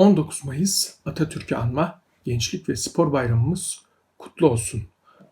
19 Mayıs Atatürk'ü anma Gençlik ve Spor Bayramımız kutlu olsun.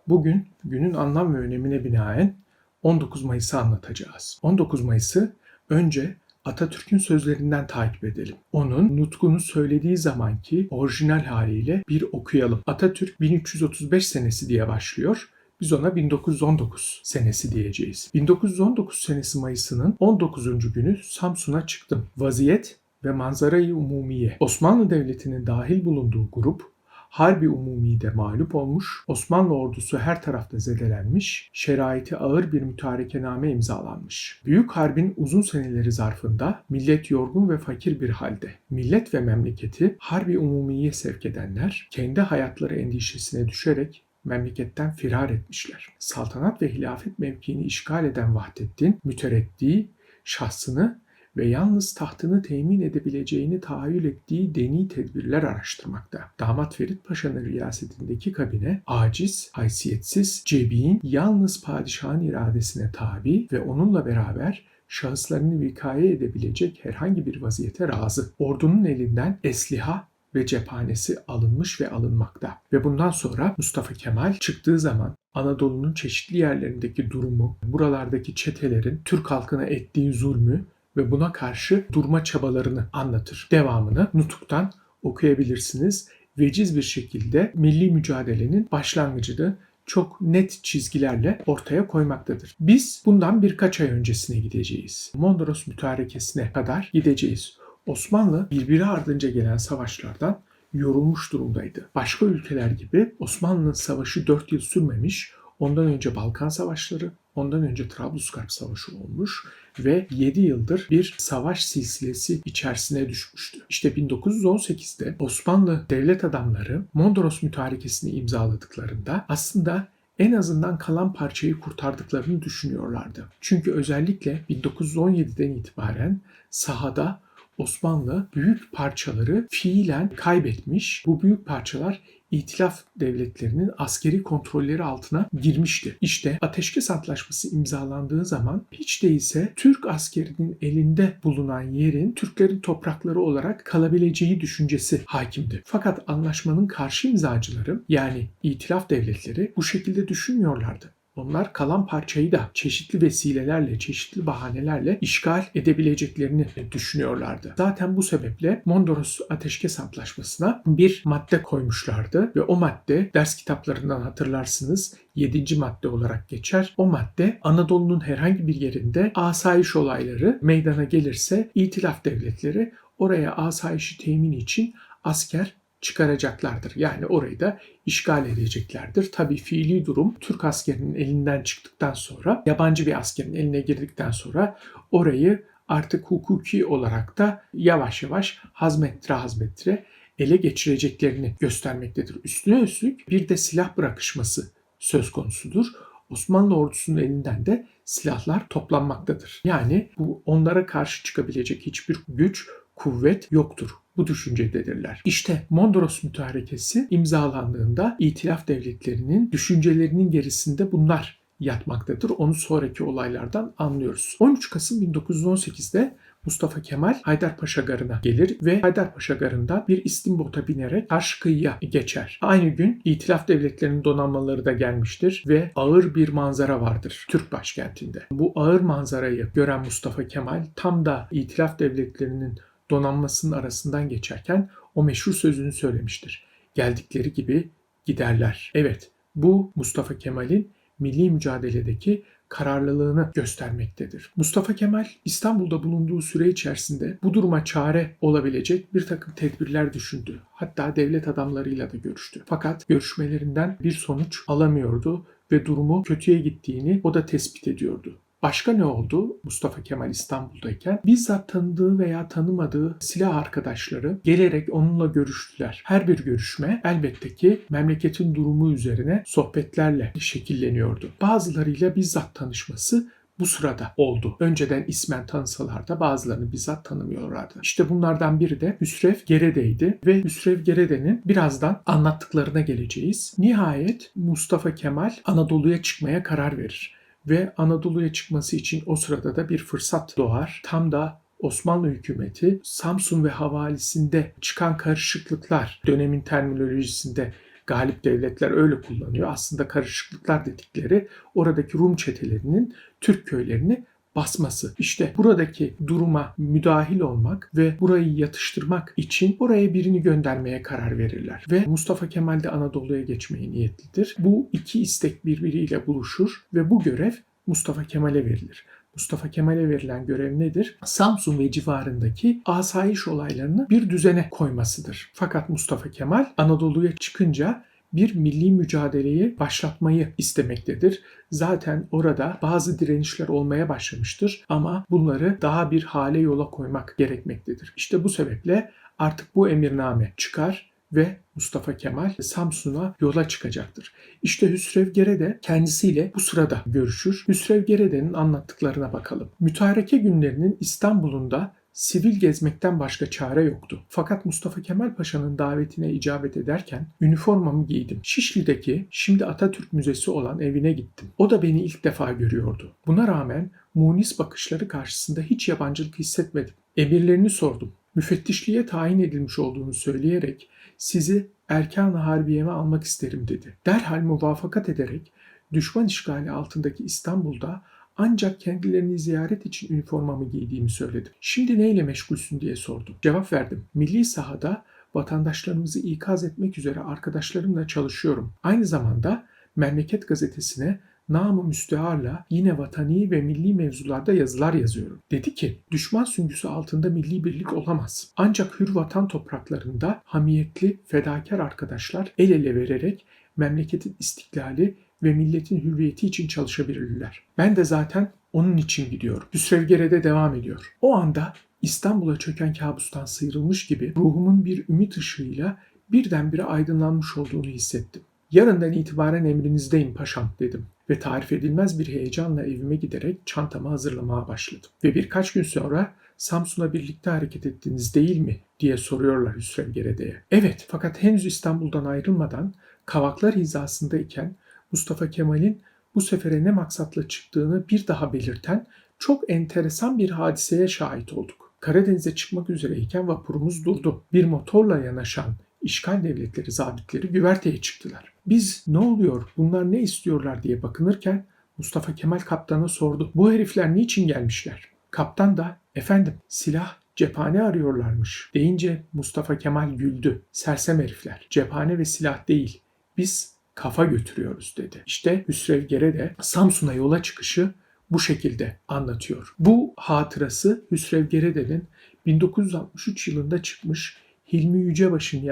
Bugün günün anlam ve önemine binaen 19 Mayıs'ı anlatacağız. 19 Mayıs'ı önce Atatürk'ün sözlerinden takip edelim. Onun nutkunu söylediği zamanki orijinal haliyle bir okuyalım. Atatürk 1335 senesi diye başlıyor. Biz ona 1919 senesi diyeceğiz. 1919 senesi Mayıs'ının 19. günü Samsun'a çıktım. Vaziyet ve manzarayı umumiye. Osmanlı Devleti'nin dahil bulunduğu grup Harbi Umumi'de mağlup olmuş, Osmanlı ordusu her tarafta zedelenmiş, şeraiti ağır bir mütarekename imzalanmış. Büyük Harbin uzun seneleri zarfında millet yorgun ve fakir bir halde. Millet ve memleketi Harbi Umumi'ye sevk edenler, kendi hayatları endişesine düşerek memleketten firar etmişler. Saltanat ve hilafet mevkiini işgal eden Vahdettin, mütereddi, şahsını ve yalnız tahtını temin edebileceğini tahayyül ettiği deni tedbirler araştırmakta. Damat Ferit Paşa'nın riyasetindeki kabine aciz, haysiyetsiz, cebin, yalnız padişahın iradesine tabi ve onunla beraber şahıslarını vikaye edebilecek herhangi bir vaziyete razı. Ordunun elinden esliha ve cephanesi alınmış ve alınmakta. Ve bundan sonra Mustafa Kemal çıktığı zaman Anadolu'nun çeşitli yerlerindeki durumu, buralardaki çetelerin Türk halkına ettiği zulmü ve buna karşı durma çabalarını anlatır. Devamını Nutuk'tan okuyabilirsiniz. Veciz bir şekilde milli mücadelenin başlangıcını çok net çizgilerle ortaya koymaktadır. Biz bundan birkaç ay öncesine gideceğiz. Mondros mütarekesine kadar gideceğiz. Osmanlı birbiri ardınca gelen savaşlardan yorulmuş durumdaydı. Başka ülkeler gibi Osmanlı'nın savaşı 4 yıl sürmemiş, ondan önce Balkan Savaşları, ondan önce Trablusgarp Savaşı olmuş ve 7 yıldır bir savaş silsilesi içerisine düşmüştü. İşte 1918'de Osmanlı devlet adamları Mondros Mütarekesini imzaladıklarında aslında en azından kalan parçayı kurtardıklarını düşünüyorlardı. Çünkü özellikle 1917'den itibaren sahada Osmanlı büyük parçaları fiilen kaybetmiş. Bu büyük parçalar İtilaf devletlerinin askeri kontrolleri altına girmişti. İşte Ateşkes Antlaşması imzalandığı zaman hiç değilse Türk askerinin elinde bulunan yerin Türklerin toprakları olarak kalabileceği düşüncesi hakimdi. Fakat anlaşmanın karşı imzacıları yani İtilaf devletleri bu şekilde düşünmüyorlardı. Onlar kalan parçayı da çeşitli vesilelerle, çeşitli bahanelerle işgal edebileceklerini düşünüyorlardı. Zaten bu sebeple Mondros Ateşkes Antlaşması'na bir madde koymuşlardı ve o madde ders kitaplarından hatırlarsınız 7. madde olarak geçer. O madde Anadolu'nun herhangi bir yerinde asayiş olayları meydana gelirse itilaf devletleri oraya asayişi temin için asker çıkaracaklardır. Yani orayı da işgal edeceklerdir. Tabi fiili durum Türk askerinin elinden çıktıktan sonra, yabancı bir askerin eline girdikten sonra orayı artık hukuki olarak da yavaş yavaş hazmettire hazmettire ele geçireceklerini göstermektedir. Üstüne üstlük bir de silah bırakışması söz konusudur. Osmanlı ordusunun elinden de silahlar toplanmaktadır. Yani bu onlara karşı çıkabilecek hiçbir güç, kuvvet yoktur bu düşüncededirler. İşte Mondros Mütarekesi imzalandığında itilaf devletlerinin düşüncelerinin gerisinde bunlar yatmaktadır. Onu sonraki olaylardan anlıyoruz. 13 Kasım 1918'de Mustafa Kemal Haydarpaşa Garı'na gelir ve Haydarpaşa Garı'ndan bir istimbota binerek karşı kıyıya geçer. Aynı gün İtilaf Devletleri'nin donanmaları da gelmiştir ve ağır bir manzara vardır Türk başkentinde. Bu ağır manzarayı gören Mustafa Kemal tam da İtilaf Devletleri'nin donanmasının arasından geçerken o meşhur sözünü söylemiştir. Geldikleri gibi giderler. Evet, bu Mustafa Kemal'in milli mücadeledeki kararlılığını göstermektedir. Mustafa Kemal İstanbul'da bulunduğu süre içerisinde bu duruma çare olabilecek bir takım tedbirler düşündü. Hatta devlet adamlarıyla da görüştü. Fakat görüşmelerinden bir sonuç alamıyordu ve durumu kötüye gittiğini o da tespit ediyordu. Başka ne oldu Mustafa Kemal İstanbul'dayken? Bizzat tanıdığı veya tanımadığı silah arkadaşları gelerek onunla görüştüler. Her bir görüşme elbette ki memleketin durumu üzerine sohbetlerle şekilleniyordu. Bazılarıyla bizzat tanışması bu sırada oldu. Önceden ismen tanısalar da bazılarını bizzat tanımıyorlardı. İşte bunlardan biri de Hüsrev Gerede'ydi ve Hüsrev Gerede'nin birazdan anlattıklarına geleceğiz. Nihayet Mustafa Kemal Anadolu'ya çıkmaya karar verir ve Anadolu'ya çıkması için o sırada da bir fırsat doğar. Tam da Osmanlı hükümeti Samsun ve havalisinde çıkan karışıklıklar dönemin terminolojisinde galip devletler öyle kullanıyor. Aslında karışıklıklar dedikleri oradaki Rum çetelerinin Türk köylerini basması. İşte buradaki duruma müdahil olmak ve burayı yatıştırmak için oraya birini göndermeye karar verirler. Ve Mustafa Kemal de Anadolu'ya geçmeye niyetlidir. Bu iki istek birbiriyle buluşur ve bu görev Mustafa Kemal'e verilir. Mustafa Kemal'e verilen görev nedir? Samsun ve civarındaki asayiş olaylarını bir düzene koymasıdır. Fakat Mustafa Kemal Anadolu'ya çıkınca bir milli mücadeleyi başlatmayı istemektedir. Zaten orada bazı direnişler olmaya başlamıştır ama bunları daha bir hale yola koymak gerekmektedir. İşte bu sebeple artık bu emirname çıkar ve Mustafa Kemal Samsun'a yola çıkacaktır. İşte Hüsrev Gerede kendisiyle bu sırada görüşür. Hüsrev Gerede'nin anlattıklarına bakalım. Mütareke günlerinin İstanbul'unda sivil gezmekten başka çare yoktu. Fakat Mustafa Kemal Paşa'nın davetine icabet ederken üniformamı giydim. Şişli'deki şimdi Atatürk Müzesi olan evine gittim. O da beni ilk defa görüyordu. Buna rağmen munis bakışları karşısında hiç yabancılık hissetmedim. Emirlerini sordum. Müfettişliğe tayin edilmiş olduğunu söyleyerek sizi erkan harbiyeme almak isterim dedi. Derhal muvafakat ederek düşman işgali altındaki İstanbul'da ancak kendilerini ziyaret için üniformamı giydiğimi söyledim. Şimdi neyle meşgulsün diye sordu. Cevap verdim. Milli sahada vatandaşlarımızı ikaz etmek üzere arkadaşlarımla çalışıyorum. Aynı zamanda Memleket gazetesine namı müsteharla yine vatani ve milli mevzularda yazılar yazıyorum. Dedi ki, düşman süngüsü altında milli birlik olamaz. Ancak hür vatan topraklarında hamiyetli, fedakar arkadaşlar el ele vererek memleketin istiklali ve milletin hürriyeti için çalışabilirler. Ben de zaten onun için gidiyorum. Hüsrevgere'de devam ediyor. O anda İstanbul'a çöken kabustan sıyrılmış gibi ruhumun bir ümit ışığıyla birdenbire aydınlanmış olduğunu hissettim. Yarından itibaren emrinizdeyim paşam dedim ve tarif edilmez bir heyecanla evime giderek çantamı hazırlamaya başladım. Ve birkaç gün sonra Samsun'a birlikte hareket ettiniz değil mi diye soruyorlar Hüsrev Gerede'ye. Evet fakat henüz İstanbul'dan ayrılmadan kavaklar hizasındayken Mustafa Kemal'in bu sefere ne maksatla çıktığını bir daha belirten çok enteresan bir hadiseye şahit olduk. Karadeniz'e çıkmak üzereyken vapurumuz durdu. Bir motorla yanaşan işgal devletleri zabitleri güverteye çıktılar. Biz ne oluyor, bunlar ne istiyorlar diye bakınırken Mustafa Kemal kaptana sordu. Bu herifler niçin gelmişler? Kaptan da efendim silah cephane arıyorlarmış deyince Mustafa Kemal güldü. Sersem herifler. Cephane ve silah değil. Biz kafa götürüyoruz dedi. İşte Hüsrev Gere de Samsun'a yola çıkışı bu şekilde anlatıyor. Bu hatırası Hüsrev Gerede'nin 1963 yılında çıkmış Hilmi Yücebaş'ın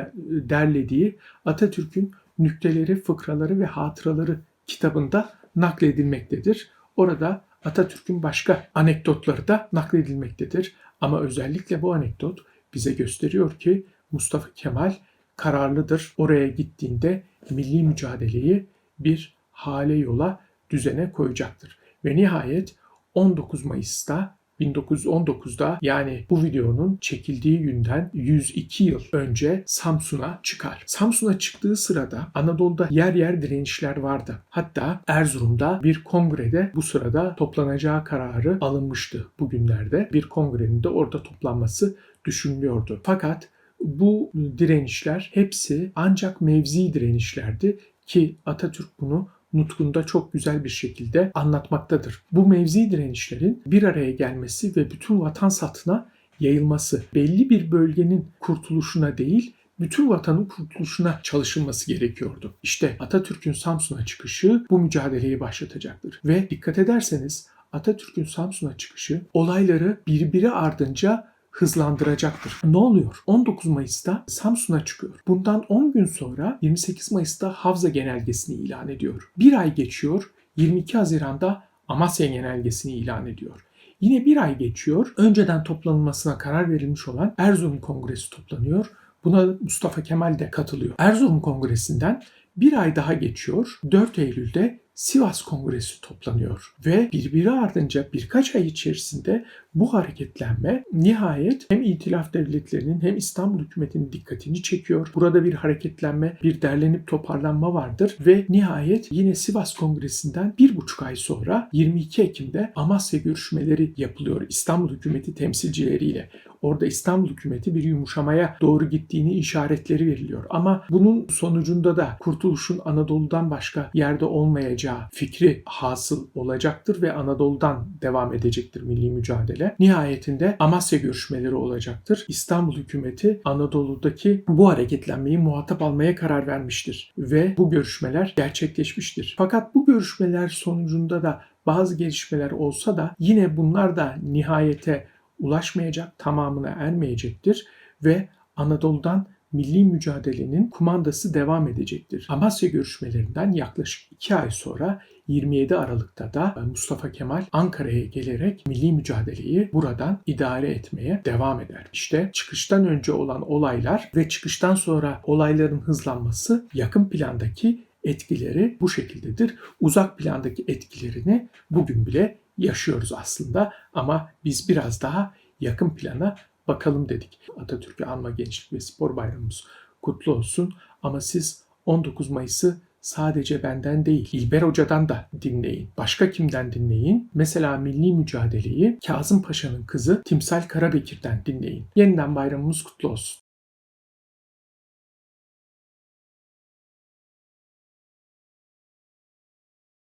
derlediği Atatürk'ün Nükteleri, Fıkraları ve Hatıraları kitabında nakledilmektedir. Orada Atatürk'ün başka anekdotları da nakledilmektedir. Ama özellikle bu anekdot bize gösteriyor ki Mustafa Kemal kararlıdır. Oraya gittiğinde milli mücadeleyi bir hale yola düzene koyacaktır. Ve nihayet 19 Mayıs'ta 1919'da yani bu videonun çekildiği günden 102 yıl önce Samsun'a çıkar. Samsun'a çıktığı sırada Anadolu'da yer yer direnişler vardı. Hatta Erzurum'da bir kongrede bu sırada toplanacağı kararı alınmıştı bugünlerde. Bir kongrenin de orada toplanması düşünülüyordu. Fakat bu direnişler hepsi ancak mevzi direnişlerdi ki Atatürk bunu nutkunda çok güzel bir şekilde anlatmaktadır. Bu mevzi direnişlerin bir araya gelmesi ve bütün vatan satına yayılması, belli bir bölgenin kurtuluşuna değil, bütün vatanın kurtuluşuna çalışılması gerekiyordu. İşte Atatürk'ün Samsun'a çıkışı bu mücadeleyi başlatacaktır. Ve dikkat ederseniz Atatürk'ün Samsun'a çıkışı olayları birbiri ardınca hızlandıracaktır. Ne oluyor? 19 Mayıs'ta Samsun'a çıkıyor. Bundan 10 gün sonra 28 Mayıs'ta Havza Genelgesini ilan ediyor. Bir ay geçiyor. 22 Haziran'da Amasya Genelgesini ilan ediyor. Yine bir ay geçiyor. Önceden toplanılmasına karar verilmiş olan Erzurum Kongresi toplanıyor. Buna Mustafa Kemal de katılıyor. Erzurum Kongresi'nden bir ay daha geçiyor. 4 Eylül'de Sivas Kongresi toplanıyor ve birbiri ardınca birkaç ay içerisinde bu hareketlenme nihayet hem İtilaf Devletleri'nin hem İstanbul hükümetinin dikkatini çekiyor. Burada bir hareketlenme, bir derlenip toparlanma vardır ve nihayet yine Sivas Kongresi'nden bir buçuk ay sonra 22 Ekim'de Amasya görüşmeleri yapılıyor İstanbul hükümeti temsilcileriyle. Orada İstanbul hükümeti bir yumuşamaya doğru gittiğini işaretleri veriliyor. Ama bunun sonucunda da kurtuluşun Anadolu'dan başka yerde olmayacağı fikri hasıl olacaktır ve Anadolu'dan devam edecektir milli mücadele. Nihayetinde Amasya görüşmeleri olacaktır. İstanbul hükümeti Anadolu'daki bu hareketlenmeyi muhatap almaya karar vermiştir ve bu görüşmeler gerçekleşmiştir. Fakat bu görüşmeler sonucunda da bazı gelişmeler olsa da yine bunlar da nihayete ulaşmayacak, tamamına ermeyecektir ve Anadolu'dan milli mücadelenin kumandası devam edecektir. Amasya görüşmelerinden yaklaşık 2 ay sonra 27 Aralık'ta da Mustafa Kemal Ankara'ya gelerek milli mücadeleyi buradan idare etmeye devam eder. İşte çıkıştan önce olan olaylar ve çıkıştan sonra olayların hızlanması yakın plandaki etkileri bu şekildedir. Uzak plandaki etkilerini bugün bile yaşıyoruz aslında ama biz biraz daha yakın plana bakalım dedik. Atatürk'ü anma gençlik ve spor bayramımız kutlu olsun ama siz 19 Mayıs'ı sadece benden değil, İlber Hoca'dan da dinleyin. Başka kimden dinleyin? Mesela milli mücadeleyi Kazım Paşa'nın kızı Timsal Karabekir'den dinleyin. Yeniden bayramımız kutlu olsun.